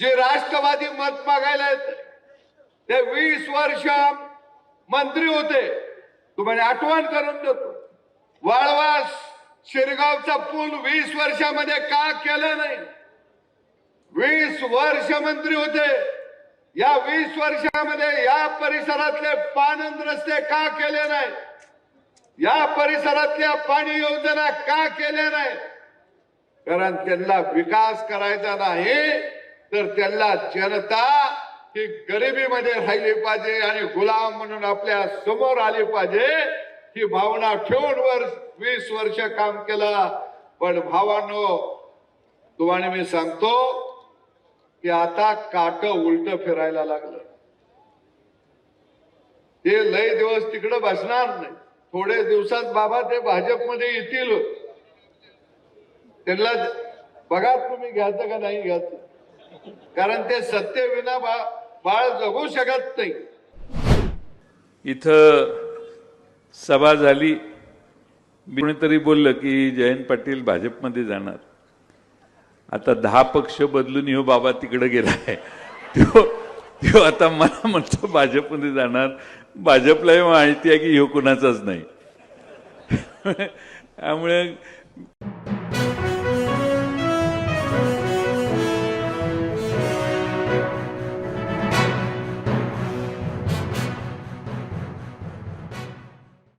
जे राष्ट्रवादी मत मागायला येत ते वीस वर्ष मंत्री होते. तुम्हाला आठवण करून देतो. वाळवास शिरगावचा पूल वीस वर्षामध्ये का केलं नाही? वीस वर्ष मंत्री होते. या वीस वर्षामध्ये या परिसरातले पानंद रस्ते का केले नाही? या परिसरातल्या पाणी योजना का केल्या नाही? कारण त्यांना विकास करायचा नाही. तर त्यांना जनता ही गरिबीमध्ये राहिली पाहिजे आणि गुलाम म्हणून आपल्यासमोर आली पाहिजे ही भावना ठेवून वर वीस वर्ष काम केलं. पण भावांनो तुम्हाला मी सांगतो की आता काट उलट फिरायला लागलं. ते लय दिवस तिकडे बसणार नाही. थोडे दिवसात बाबा ते भाजपमध्ये येतील. त्यांना बघा तुम्ही घ्यायचं का नाही घ्यायचं. कारण ते सत्तेविना बा बाळ जगू शकत नाही. इथं सभा झाली. मी कोणीतरी बोललं की जयंत पाटील भाजपमध्ये जाणार. आता दहा पक्ष बदलून हो बाबा तिकडे गेलाय. तो तो आता मला म्हणतो भाजपमध्ये जाणार. भाजपलाही माहिती आहे की ह्यो कुणाचाच नाही. त्यामुळे